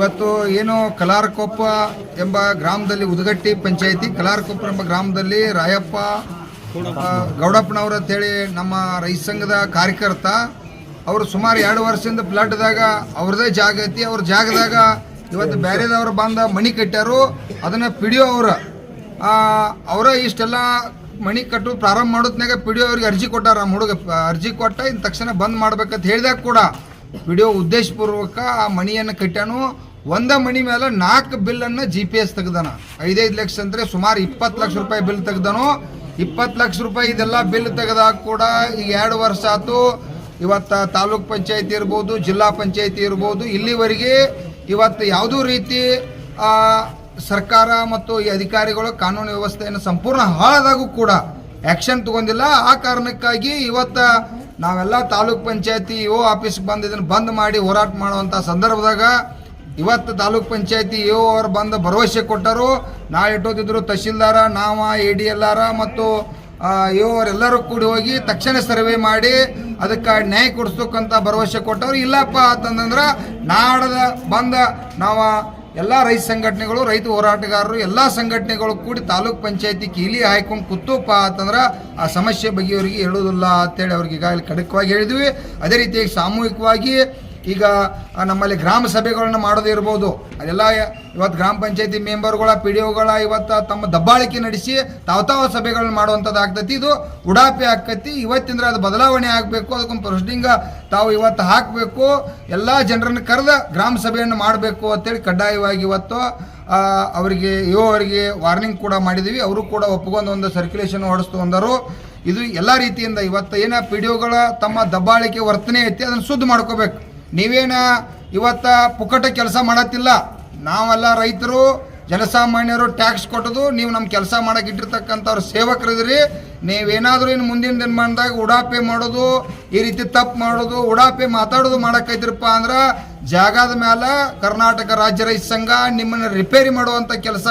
ಇವತ್ತು ಏನು ಕಲಾರಕೊಪ್ಪ ಎಂಬ ಗ್ರಾಮದಲ್ಲಿ ಉದಗಟ್ಟಿ ಪಂಚಾಯಿತಿ, ಕಲಾರಕೊಪ್ಪ ಎಂಬ ಗ್ರಾಮದಲ್ಲಿ ರಾಯಪ್ಪ ಗೌಡಪ್ಪನವರು ಅಂತೇಳಿ ನಮ್ಮ ರೈತ ಸಂಘದ ಕಾರ್ಯಕರ್ತ, ಅವರು ಸುಮಾರು ಎರಡು ವರ್ಷದಿಂದ ಪ್ಲಾಟ್ದಾಗ ಅವ್ರದೇ ಜಾಗ ಐತಿ, ಅವ್ರ ಜಾಗದಾಗ ಇವತ್ತು ಬೇರೆದವ್ರು ಬಂದ ಮಣಿ ಕಟ್ಟ್ಯಾರು, ಅದನ್ನು ಪಿಡಿಯೋ ಅವ್ರ. ಅವರ ಇಷ್ಟೆಲ್ಲ ಮಣಿ ಕಟ್ಟು ಪ್ರಾರಂಭ ಮಾಡೋದ್ನಾಗ ಪಿ ಡಿ ಅವ್ರಿಗೆ ಅರ್ಜಿ ಕೊಟ್ಟಾರ ನಮ್ಮ ಹುಡುಗ, ಅರ್ಜಿ ಕೊಟ್ಟ ಇನ್ನು ತಕ್ಷಣ ಬಂದ್ ಮಾಡ್ಬೇಕಂತ ಹೇಳಿದಾಗ ಕೂಡ ಪಿ ಡಿ ಉದ್ದೇಶಪೂರ್ವಕ ಆ ಮಣಿಯನ್ನು ಕಟ್ಟಾನು ಒಂದ ಮಣಿ ಮೇಲೆ ನಾಲ್ಕು ಬಿಲ್ಲನ್ನು ಜಿ ಪಿ ಎಸ್ ತೆಗ್ದಾನ. ಐದೈದು ಲಕ್ಷ ಅಂದರೆ ಸುಮಾರು ಇಪ್ಪತ್ತು ಲಕ್ಷ ರೂಪಾಯಿ ಬಿಲ್ ತೆಗ್ದಾನು. ಇಪ್ಪತ್ತು ಲಕ್ಷ ರೂಪಾಯಿ ಇದೆಲ್ಲ ಬಿಲ್ ತೆಗೆದಾಗ ಕೂಡ ಈಗ ಎರಡು ವರ್ಷ ಆಯ್ತು ಇವತ್ತು ತಾಲೂಕ್ ಪಂಚಾಯತಿ ಇರ್ಬೋದು, ಜಿಲ್ಲಾ ಪಂಚಾಯತಿ ಇರ್ಬೋದು, ಇಲ್ಲಿವರೆಗೆ ಇವತ್ತು ಯಾವುದೂ ರೀತಿ ಸರ್ಕಾರ ಮತ್ತು ಈ ಅಧಿಕಾರಿಗಳು ಕಾನೂನು ವ್ಯವಸ್ಥೆಯನ್ನು ಸಂಪೂರ್ಣ ಹಾಳಾದಾಗೂ ಕೂಡ ಆ್ಯಕ್ಷನ್ ತಗೊಂಡಿಲ್ಲ. ಆ ಕಾರಣಕ್ಕಾಗಿ ಇವತ್ತು ನಾವೆಲ್ಲ ತಾಲೂಕ್ ಪಂಚಾಯತಿ ಇ ಆಫೀಸ್ಗೆ ಬಂದು ಇದನ್ನು ಬಂದ್ ಮಾಡಿ ಹೋರಾಟ ಮಾಡುವಂಥ ಸಂದರ್ಭದಾಗ ಇವತ್ತು ತಾಲೂಕ್ ಪಂಚಾಯತಿ ಇ ಅವ್ರು ಬಂದು ಭರವಸೆ ಕೊಟ್ಟರು. ನಾ ಇಟ್ಟೋದಿದ್ರು ತಹಶೀಲ್ದಾರ, ನಾವ, ಎ ಡಿ ಎಲ್ ಆರ ಮತ್ತು ಇ ಅವರೆಲ್ಲರೂ ಕೂಡಿ ಹೋಗಿ ತಕ್ಷಣ ಸರ್ವೆ ಮಾಡಿ ಅದಕ್ಕೆ ನ್ಯಾಯ ಕೊಡಿಸ್ತಕ್ಕಂಥ ಭರವಸೆ ಕೊಟ್ಟವ್ರು. ಇಲ್ಲಪ್ಪ ಅಂತಂದ್ರೆ ನಾಡದ ಬಂದ ನಾವು ಎಲ್ಲ ರೈತ ಸಂಘಟನೆಗಳು, ರೈತ ಹೋರಾಟಗಾರರು, ಎಲ್ಲ ಸಂಘಟನೆಗಳು ಕೂಡಿ ತಾಲೂಕ್ ಪಂಚಾಯತಿ ಕೀಲಿ ಹಾಯ್ಕೊಂಡು ಕೂತುಪ್ಪ ಅಂತಂದ್ರೆ ಆ ಸಮಸ್ಯೆ ಬಗ್ಗೆ ಅವರಿಗೆ ಹೇಳೋದಿಲ್ಲ ಅಂತೇಳಿ ಅವ್ರಿಗೆ ಈಗಾಗಲೇ ಖಡಕವಾಗಿ ಹೇಳಿದ್ವಿ. ಅದೇ ರೀತಿಯಾಗಿ ಸಾಮೂಹಿಕವಾಗಿ ಈಗ ನಮ್ಮಲ್ಲಿ ಗ್ರಾಮ ಸಭೆಗಳನ್ನ ಮಾಡೋದು ಇರ್ಬೋದು. ಅದೆಲ್ಲ ಇವತ್ತು ಗ್ರಾಮ ಪಂಚಾಯತಿ ಮೆಂಬರ್ಗಳ ಪಿ ಡಿ ಒಗಳ ಇವತ್ತು ತಮ್ಮ ದಬ್ಬಾಳಿಕೆ ನಡೆಸಿ, ತಾವು ತಾವು ಸಭೆಗಳನ್ನ ಮಾಡುವಂಥದ್ದು ಆಗ್ತೈತಿ ಇದು ಉಡಾಪಿ ಆಕತಿ ಇವತ್ತಿಂದ್ರೆ ಅದು ಬದಲಾವಣೆ ಆಗಬೇಕು. ಅದಕ್ಕೊಂದು ಪ್ರೊಸೀಡಿಂಗ ತಾವು ಇವತ್ತು ಹಾಕಬೇಕು. ಎಲ್ಲ ಜನರನ್ನು ಕರೆದ ಗ್ರಾಮ ಸಭೆಯನ್ನು ಮಾಡಬೇಕು ಅಂತೇಳಿ ಕಡ್ಡಾಯವಾಗಿ ಇವತ್ತು ಅವರಿಗೆ ಯೋ ಅವರಿಗೆ ವಾರ್ನಿಂಗ್ ಕೂಡ ಮಾಡಿದ್ದೀವಿ ಅವರು ಕೂಡ ಒಪ್ಕೊಂಡು ಒಂದು ಸರ್ಕ್ಯುಲೇಷನ್ ಹೊಡೆಸ್ತು ಅಂದರು. ಇದು ಎಲ್ಲ ರೀತಿಯಿಂದ ಇವತ್ತು ಏನ ಪಿ ಡಿ ಒಗಳ ತಮ್ಮ ದಬ್ಬಾಳಿಕೆ ವರ್ತನೆ ಐತಿ, ಅದನ್ನು ಶುದ್ಧ ಮಾಡ್ಕೋಬೇಕು. ನೀವೇನ ಇವತ್ತು ಪುಕ್ಕಟ ಕೆಲಸ ಮಾಡತ್ತಿಲ್ಲ? ನಾವೆಲ್ಲ ರೈತರು, ಜನಸಾಮಾನ್ಯರು ಟ್ಯಾಕ್ಸ್ ಕೊಟ್ಟದು, ನೀವು ನಮ್ಮ ಕೆಲಸ ಮಾಡಕ್ಕೆ ಇಟ್ಟಿರ್ತಕ್ಕಂಥವ್ರು ಸೇವಕರಿದ್ರಿ ನೀವೇನಾದರೂ ಇನ್ನು ಮುಂದಿನ ದಿನಮಾನದಾಗ ಉಡಾಪೆ ಮಾಡೋದು, ಈ ರೀತಿ ತಪ್ಪು ಮಾಡೋದು, ಉಡಾಪೆ ಮಾತಾಡೋದು ಮಾಡಕ್ಕೈತ್ರಪ್ಪ ಅಂದ್ರೆ ಜಾಗದ ಮೇಲೆ ಕರ್ನಾಟಕ ರಾಜ್ಯ ರೈತ ಸಂಘ ನಿಮ್ಮನ್ನು ರಿಪೇರಿ ಮಾಡುವಂಥ ಕೆಲಸ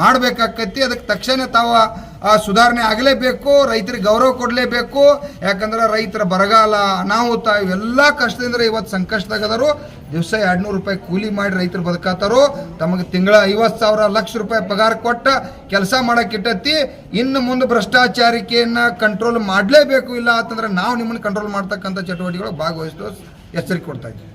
ಮಾಡಬೇಕಾಕೈತಿ ಅದಕ್ಕೆ ತಕ್ಷಣ ತಾವು ಆ, ಸುಧಾರಣೆ ಆಗಲೇಬೇಕು ರೈತರಿಗೆ ಗೌರವ ಕೊಡಲೇಬೇಕು. ಯಾಕಂದ್ರೆ ರೈತರ ಬರಗಾಲ ಅನಾಹುತ ಇವೆಲ್ಲ ಕಷ್ಟದಿಂದ ಇವತ್ತು ಸಂಕಷ್ಟದಾಗದರು ದಿವಸ ಎರಡ್ನೂರು ರೂಪಾಯಿ ಕೂಲಿ ಮಾಡಿ ರೈತರು ಬದುಕಾತಾರೋ. ತಮಗೆ ತಿಂಗಳ ಐವತ್ತು ಸಾವಿರ ಲಕ್ಷ ರೂಪಾಯಿ ಪಗಾರ ಕೊಟ್ಟ ಕೆಲಸ ಮಾಡೋಕ್ಕಿಟ್ಟತಿ ಇನ್ನು ಮುಂದೆ ಭ್ರಷ್ಟಾಚಾರಿಕೆಯನ್ನು ಕಂಟ್ರೋಲ್ ಮಾಡಲೇಬೇಕು ಇಲ್ಲ ಅಂತಂದ್ರೆ ನಾವು ನಿಮ್ಮನ್ನು ಕಂಟ್ರೋಲ್ ಮಾಡ್ತಕ್ಕಂಥ ಚಟುವಟಿಕೆಗಳು ಭಾಗವಹಿಸಲು ಎಚ್ಚರಿಕೆ ಕೊಡ್ತಾ ಇದ್ದೀವಿ.